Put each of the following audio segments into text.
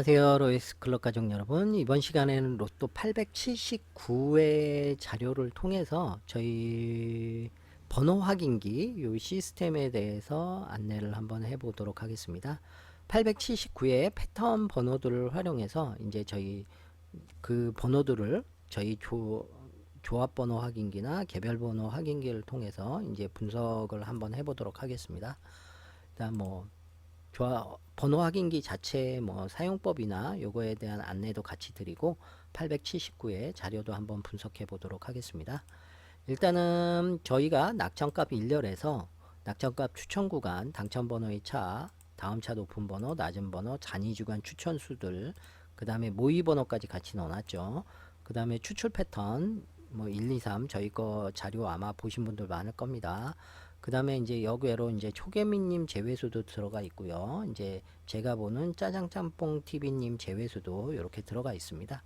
안녕하세요. 로이스 클럽 가족 여러분. 이번 시간에는 로또 879의 자료를 통해서 저희 번호 확인기 요 시스템에 대해서 안내를 한번 해보도록 하겠습니다. 879의 패턴 번호들을 활용해서 이제 저희 그 번호들을 저희 조, 조합 번호 확인기나 개별 번호 확인기를 통해서 이제 분석을 한번 해보도록 하겠습니다. 일단 뭐 번호 확인기 자체 뭐 사용법이나 요거에 대한 안내도 같이 드리고 879의 자료도 한번 분석해 보도록 하겠습니다. 일단은 저희가 낙천값 1열에서 낙천값 추천 구간 당첨 번호의 차 다음 차 높은 번호 낮은 번호 잔이 주간 추천 수들 그 다음에 모의 번호까지 같이 넣어놨죠. 그 다음에 추출 패턴 뭐 1, 2, 3 저희 거 자료 아마 보신 분들 많을 겁니다. 그 다음에 이제 여기로 이제 초계미님 제외수도 들어가 있고요. 이제 제가 보는 짜장짬뽕 TV님 제외수도 이렇게 들어가 있습니다.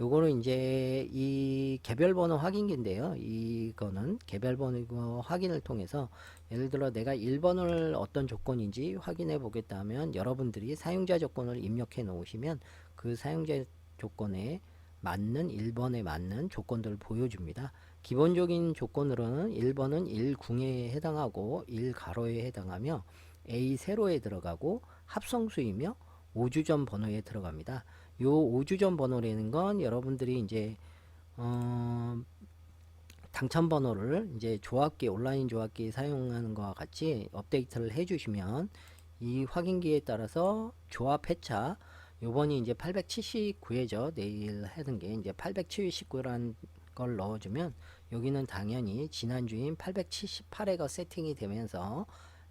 요거는 이제 이 개별 번호 확인기인데요. 이거는 개별 번호 확인을 통해서 예를 들어 내가 1번을 어떤 조건인지 확인해 보겠다 하면 여러분들이 사용자 조건을 입력해 놓으시면 그 사용자 조건에 맞는 1번에 맞는 조건들을 보여줍니다. 기본적인 조건으로는 1번은 1궁에 해당하고 1가로에 해당하며 A 세로에 들어가고 합성수이며 5주전 번호에 들어갑니다. 요 5주전 번호라는 건 여러분들이 이제 어 당첨 번호를 이제 조합기 온라인 조합기 사용하는 것과 같이 업데이트를 해 주시면 이 확인기에 따라서 조합 회차 요번이 이제 879회죠. 내일 하는 게 이제 879라는 걸 넣어주면 여기는 당연히 지난주인 878회가 세팅이 되면서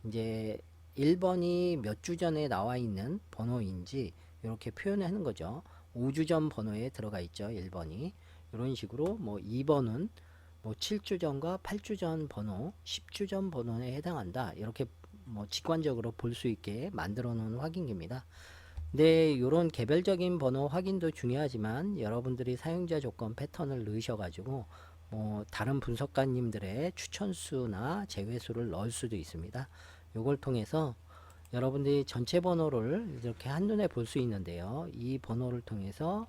이제 1번이 몇 주 전에 나와 있는 번호인지 이렇게 표현하는 거죠. 5주 전 번호에 들어가 있죠. 1번이. 이런 식으로 뭐 2번은 뭐 7주 전과 8주 전 번호, 10주 전 번호에 해당한다. 이렇게 뭐 직관적으로 볼 수 있게 만들어 놓은 확인기입니다. 네, 이런 개별적인 번호 확인도 중요하지만 여러분들이 사용자 조건 패턴을 넣으셔가지고 뭐 다른 분석가님들의 추천수나 제외수를 넣을 수도 있습니다. 요걸 통해서 여러분들이 전체 번호를 이렇게 한눈에 볼 수 있는데요. 이 번호를 통해서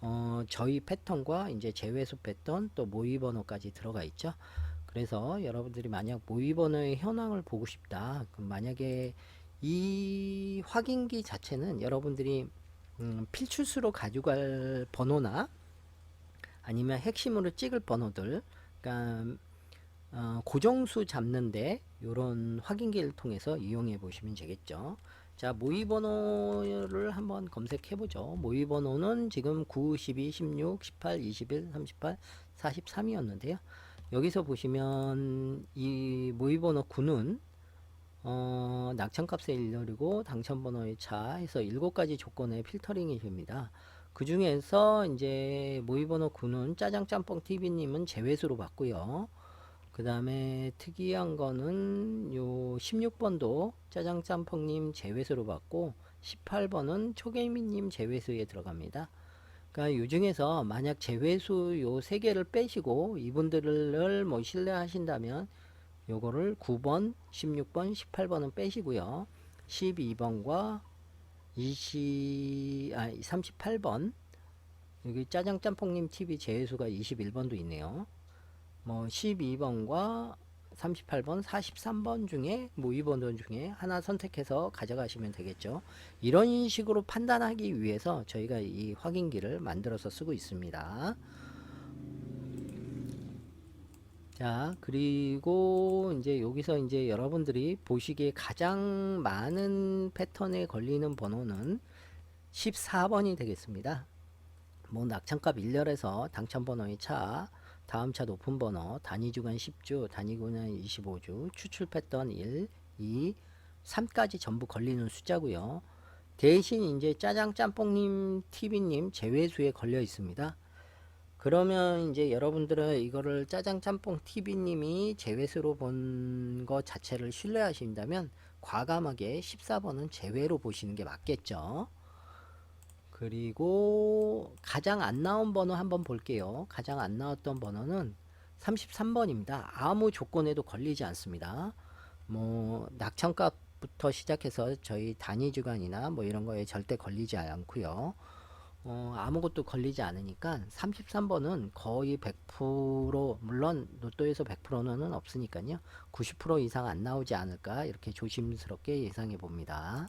어, 저희 패턴과 이제 제외수 패턴 또 모의 번호까지 들어가 있죠. 그래서 여러분들이 만약 모의 번호의 현황을 보고 싶다. 그럼 만약에 이 확인기 자체는 여러분들이 음, 필출수로 가져갈 번호나 아니면 핵심으로 찍을 번호들, 그러니까 어, 고정수 잡는데 이런 확인기를 통해서 이용해 보시면 되겠죠. 자, 모의 번호를 한번 검색해 보죠. 모의 번호는 지금 9, 12, 16, 18, 21, 38, 43이었는데요. 여기서 보시면 이 모의 번호 9는 어, 낙천값에 일렬이고 당첨번호의 차 해서 7가지 조건의 필터링이 됩니다. 그 중에서 이제 모의번호 9는 짜장짬뽕 TV님은 제외수로 봤고요. 그 다음에 특이한 거는 요 16번도 짜장짬뽕님 제외수로 봤고 18번은 초계미님 제외수에 들어갑니다. 그러니까 요 중에서 만약 제외수 요 세 개를 빼시고 이분들을 뭐 신뢰하신다면 요거를 9번, 16번, 18번은 빼시고요. 12번과 20, 아, 38번. 여기 짜장 짬뽕님 TV 제수가 21번도 있네요. 뭐 12번과 38번, 43번 중에 뭐 2번 중에 하나 선택해서 가져가시면 되겠죠. 이런 식으로 판단하기 위해서 저희가 이 확인기를 만들어서 쓰고 있습니다. 자, 그리고 이제 여기서 이제 여러분들이 보시기에 가장 많은 패턴에 걸리는 번호는 14번이 되겠습니다. 뭐 낙천값 1열에서 당첨 번호의 차, 다음 차 높은 번호, 단위 주간 10주, 단위 구간 25주, 추출 패턴 1, 2, 3까지 전부 걸리는 숫자고요. 대신 이제 짜장 짬뽕님 TV님 제외수에 걸려 있습니다. 그러면 이제 여러분들은 이거를 짜장 짬뽕 TV님이 제외수로 본 것 자체를 신뢰하신다면 과감하게 14번은 제외로 보시는 게 맞겠죠. 그리고 가장 안 나온 번호 한번 볼게요. 가장 안 나왔던 번호는 33번입니다. 아무 조건에도 걸리지 않습니다. 뭐 낙천값부터 부터 시작해서 저희 단위 주간이나 뭐 이런 거에 절대 걸리지 않고요. 어, 아무것도 걸리지 않으니까 33번은 거의 100% 물론 로또에서 100%는 없으니까요. 90% 이상 안 나오지 않을까 이렇게 조심스럽게 예상해 봅니다.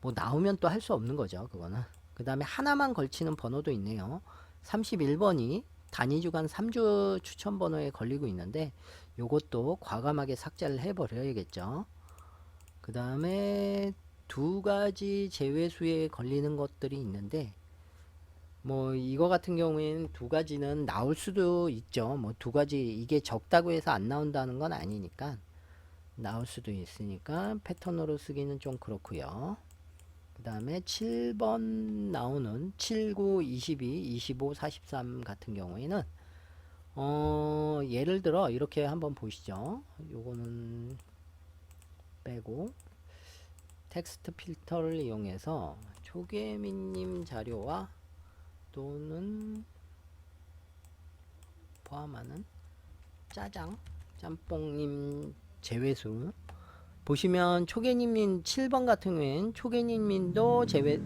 뭐 나오면 또 할 수 없는 거죠. 그거는. 그 다음에 하나만 걸치는 번호도 있네요. 31번이 단위 주간 3주 추천 번호에 걸리고 있는데 요것도 과감하게 삭제를 해버려야겠죠. 그 다음에 두 가지 제외수에 걸리는 것들이 있는데 뭐 이거 같은 경우에는 두 가지는 나올 수도 있죠. 뭐 두 가지 이게 적다고 해서 안 나온다는 건 아니니까 나올 수도 있으니까 패턴으로 쓰기는 좀 그렇고요. 그 다음에 7번 나오는 7, 9, 22, 25, 43 같은 경우에는 어 예를 들어 이렇게 한번 보시죠. 요거는 빼고 텍스트 필터를 이용해서 조개미님 자료와 또는 포함하는 짜장 짬뽕님 제외수 보시면 초계님인 7번 같은 경우엔 초계님인도 제외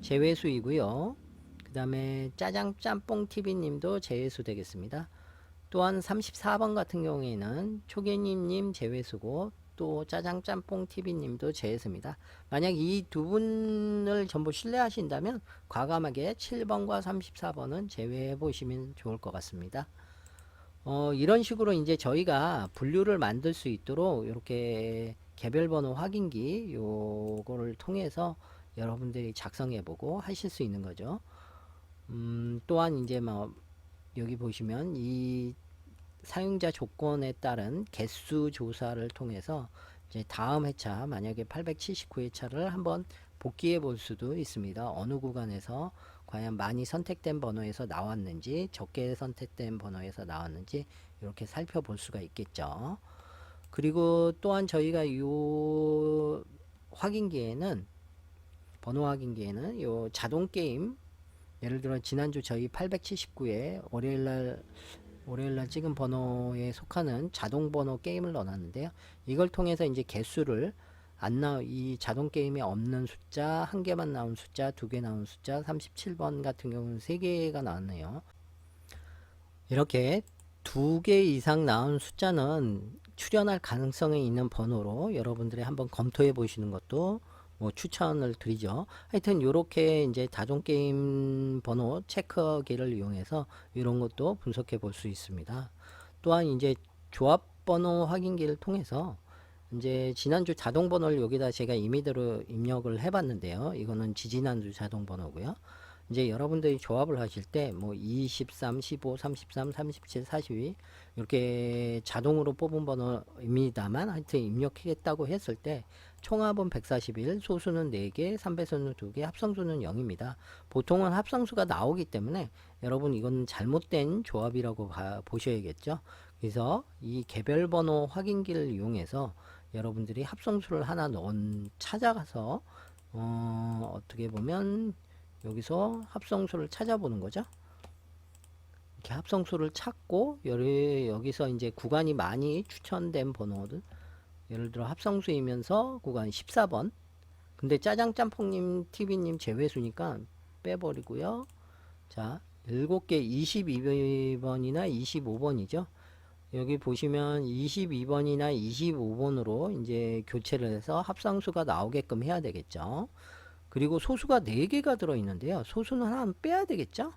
제외수이고요. 그 다음에 짜장 짬뽕 TV님도 제외수 되겠습니다. 또한 34번 같은 경우에는 초계님님 제외수고 또 짜장 짬뽕 TV님도 제외수입니다. 만약 이 두 분을 전부 신뢰하신다면 과감하게 7번과 34번은 제외해 보시면 좋을 것 같습니다. 어, 이런 식으로 이제 저희가 분류를 만들 수 있도록 이렇게 개별 번호 확인기 요거를 통해서 여러분들이 작성해 보고 하실 수 있는 거죠. 음, 또한 이제 뭐 여기 보시면 이 사용자 조건에 따른 개수 조사를 통해서 이제 다음 회차 만약에 879회차를 한번 복귀해 볼 수도 있습니다. 어느 구간에서 과연 많이 선택된 번호에서 나왔는지 적게 선택된 번호에서 나왔는지 이렇게 살펴볼 수가 있겠죠. 그리고 또한 저희가 요 확인기에는 번호 확인기에는 요 자동 게임 예를 들어 지난주 저희 879에 월요일 날 월요일날 찍은 번호에 속하는 자동 번호 게임을 넣어놨는데요. 이걸 통해서 이제 개수를 안 나오 이 자동 게임에 없는 숫자 한 개만 나온 숫자 두 개 나온 숫자 37번 같은 경우는 세 개가 나왔네요. 이렇게 두 개 이상 나온 숫자는 출연할 가능성이 있는 번호로 여러분들이 한번 검토해 보시는 것도 뭐 추천을 드리죠. 하여튼 요렇게 이제 다종 게임 번호 체크기를 이용해서 이런 것도 분석해 볼 수 있습니다. 또한 이제 조합 번호 확인기를 통해서 이제 지난주 자동 번호를 여기다 제가 임의대로 입력을 해 봤는데요. 이거는 지지난주 자동 번호고요. 이제 여러분들이 조합을 하실 때 뭐 23, 15, 33, 37, 42 이렇게 자동으로 뽑은 번호입니다만 하여튼 입력하겠다고 했을 때 총합은 141, 소수는 4개, 3배수는 2개, 합성수는 0입니다. 보통은 합성수가 나오기 때문에 여러분 이건 잘못된 조합이라고 봐, 보셔야겠죠. 그래서 이 개별 번호 확인기를 이용해서 여러분들이 합성수를 하나 넣은 찾아가서 어, 어떻게 보면 여기서 합성수를 찾아보는 거죠. 이렇게 합성수를 찾고 여기, 여기서 이제 구간이 많이 추천된 번호들 예를 들어 합성수이면서 구간 14번 근데 짜장짬뽕님 TV님 제외수니까 빼버리고요. 자 7개 22번이나 25번이죠. 여기 보시면 22번이나 25번으로 이제 교체를 해서 합성수가 나오게끔 해야 되겠죠. 그리고 소수가 4개가 들어있는데요. 소수는 하나 빼야 되겠죠?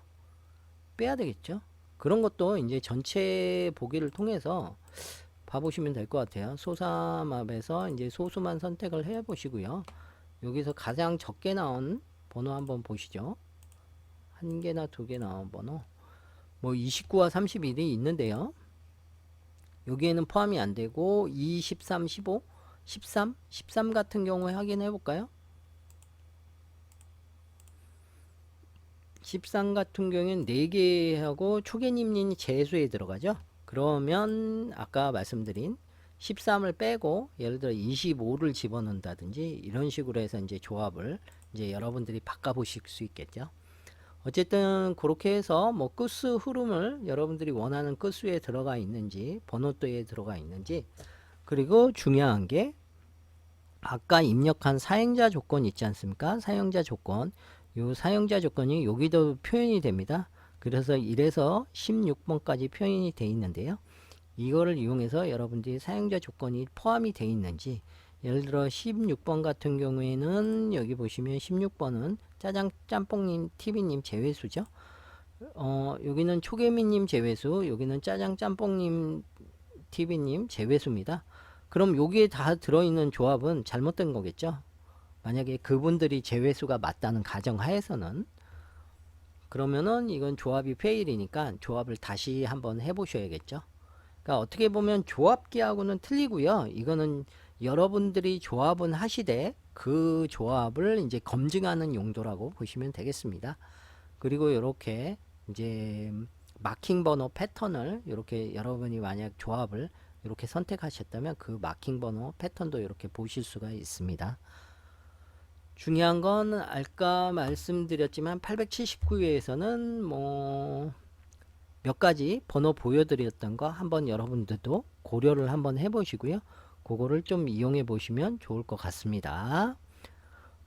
빼야 되겠죠? 그런 것도 이제 전체 보기를 통해서 봐보시면 될 것 같아요. 소사맵에서 이제 소수만 선택을 해 보시고요. 여기서 가장 적게 나온 번호 한번 보시죠. 한 개나 두 개 나온 번호. 뭐 29와 31이 있는데요. 여기에는 포함이 안 되고 2, 13, 15, 13, 13 같은 경우에 확인해 볼까요? 13 같은 경우에는 4개하고 초계님이 재수에 들어가죠. 그러면 아까 말씀드린 13을 빼고 예를 들어 25를 집어넣는다든지 이런 식으로 해서 이제 조합을 이제 여러분들이 바꿔 보실 수 있겠죠. 어쨌든 그렇게 해서 뭐 끝수 흐름을 여러분들이 원하는 끝수에 들어가 있는지 번호도에 들어가 있는지 그리고 중요한 게 아까 입력한 사용자 조건 있지 않습니까? 사용자 조건. 요 사용자 조건이 여기도 표현이 됩니다. 그래서 1에서 16번까지 표현이 되어 있는데요. 이거를 이용해서 여러분들이 사용자 조건이 포함이 되어 있는지 예를 들어 16번 같은 경우에는 여기 보시면 16번은 짜장 짬뽕님 TV님 제외수죠. 어, 여기는 초계미님 제외수, 여기는 짜장 짬뽕님 TV님 제외수입니다. 그럼 여기에 다 들어있는 조합은 잘못된 거겠죠? 만약에 그분들이 제외수가 맞다는 가정하에서는 그러면은 이건 조합이 페일이니까 조합을 다시 한번 해보셔야겠죠. 그러니까 어떻게 보면 조합기하고는 틀리고요. 이거는 여러분들이 조합은 하시되 그 조합을 이제 검증하는 용도라고 보시면 되겠습니다. 그리고 이렇게 이제 마킹 번호 패턴을 이렇게 여러분이 만약 조합을 이렇게 선택하셨다면 그 마킹 번호 패턴도 이렇게 보실 수가 있습니다. 중요한 건 아까 말씀드렸지만 879회에서는 뭐 몇 가지 번호 보여드렸던 거 한번 여러분들도 고려를 한번 해보시고요. 그거를 좀 이용해 보시면 좋을 것 같습니다.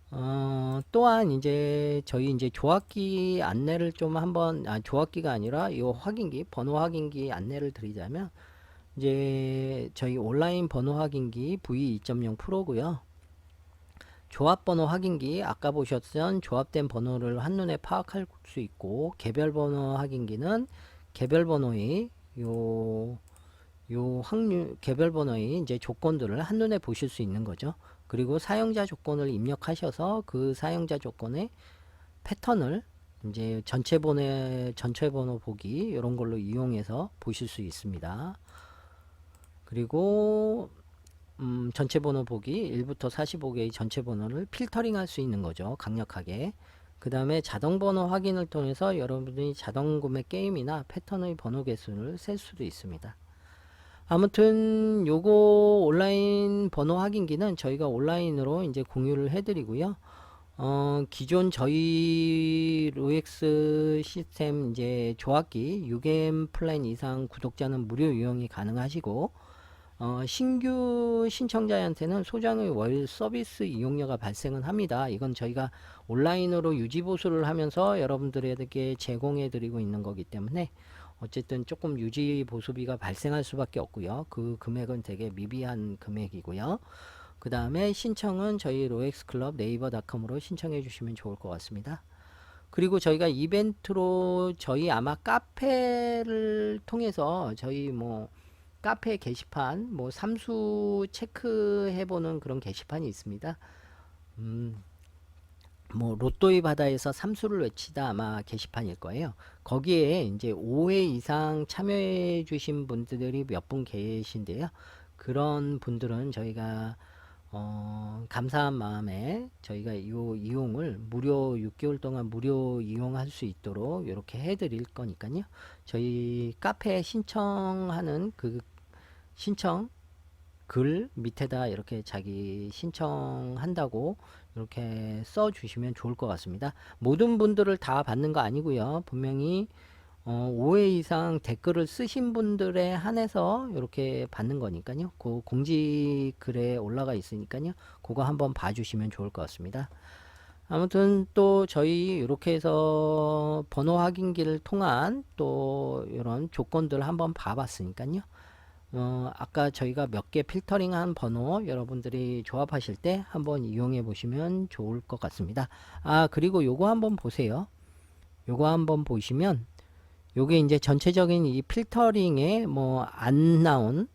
어, 또한 이제 저희 이제 조합기 안내를 좀 한번 아 조합기가 아니라 이 확인기 번호 확인기 안내를 드리자면 이제 저희 온라인 번호 확인기 V2.0 프로고요. 조합 번호 확인기 아까 보셨던 조합된 번호를 한눈에 파악할 수 있고 개별 번호 확인기는 개별 번호의 요, 요 확률, 개별 번호의 이제 조건들을 한눈에 보실 수 있는 거죠. 그리고 사용자 조건을 입력하셔서 그 사용자 조건의 패턴을 이제 전체 번호, 전체 번호 보기 이런 걸로 이용해서 보실 수 있습니다. 그리고 음, 전체 번호 보기 1부터 45개의 전체 번호를 필터링 할 수 있는 거죠. 강력하게. 그 다음에 자동 번호 확인을 통해서 여러분이 자동 구매 게임이나 패턴의 번호 개수를 셀 수도 있습니다. 아무튼 요거 온라인 번호 확인기는 저희가 온라인으로 이제 공유를 해드리고요. 어, 기존 저희 로엑스 시스템 이제 조합기 6M 플랜 이상 구독자는 무료 이용이 가능하시고 어, 신규 신청자한테는 소장의 월 서비스 이용료가 발생은 합니다. 이건 저희가 온라인으로 유지 보수를 하면서 여러분들에게 제공해 드리고 있는 거기 때문에 어쨌든 조금 유지 보수비가 발생할 수밖에 없고요. 그 금액은 되게 미비한 금액이고요. 그 다음에 신청은 저희 로엑스 클럽 네이버닷컴으로 신청해 주시면 좋을 것 같습니다. 그리고 저희가 이벤트로 저희 아마 카페를 통해서 저희 뭐 카페 게시판 뭐 삼수 체크해 보는 그런 게시판이 있습니다. 음, 뭐 로또의 바다에서 삼수를 외치다 아마 게시판일 거예요. 거기에 이제 5회 이상 참여해 주신 분들이 몇 분 계신데요. 그런 분들은 저희가 어, 감사한 마음에 저희가 이 이용을 무료 6개월 동안 무료 이용할 수 있도록 이렇게 해드릴 거니까요. 저희 카페 신청하는 그 신청 글 밑에다 이렇게 자기 신청한다고 이렇게 써 주시면 좋을 것 같습니다. 모든 분들을 다 받는 거 아니고요. 분명히 어, 5회 이상 댓글을 쓰신 분들에 한해서 이렇게 받는 거니까요. 그 공지 글에 올라가 있으니까요. 그거 한번 봐주시면 좋을 것 같습니다. 아무튼 또 저희 이렇게 해서 번호 확인기를 통한 또 이런 조건들 한번 봐봤으니까요. 어, 아까 저희가 몇 개 필터링한 번호 여러분들이 조합하실 때 한번 이용해 보시면 좋을 것 같습니다. 아 그리고 요거 한번 보세요. 요거 한번 보시면 요게 이제 전체적인 이 필터링에 뭐 안 나온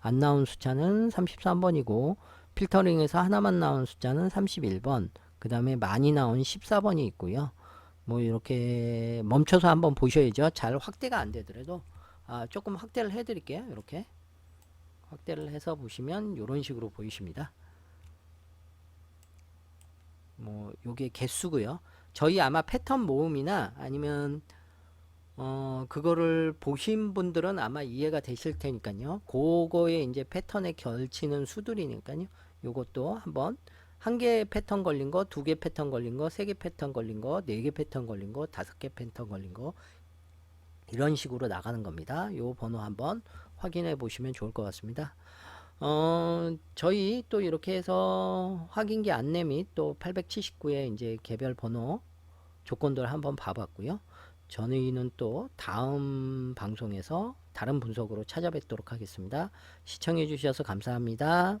안 나온 숫자는 33번이고 필터링에서 하나만 나온 숫자는 31번 그 다음에 많이 나온 14번이 있고요. 뭐 이렇게 멈춰서 한번 보셔야죠. 잘 확대가 안 되더라도 아, 조금 확대를 해 드릴게요. 이렇게 확대를 해서 보시면 이런 식으로 보이십니다. 뭐 요게 개수고요. 저희 아마 패턴 모음이나 아니면 어 그거를 보신 분들은 아마 이해가 되실 테니까요. 그거에 이제 패턴에 결치는 수들이니까요. 요것도 한번 한 개 패턴 걸린 거, 두 개 패턴 걸린 거, 세 개 패턴 걸린 거, 네 개 패턴 걸린 거, 다섯 개 패턴 걸린 거 이런 식으로 나가는 겁니다. 요 번호 한번 확인해 보시면 좋을 것 같습니다. 어, 저희 또 이렇게 해서 확인기 안내 및 또 879의 이제 개별 번호 조건들 한번 봐봤고요. 저희는 또 다음 방송에서 다른 분석으로 찾아뵙도록 하겠습니다. 시청해 주셔서 감사합니다.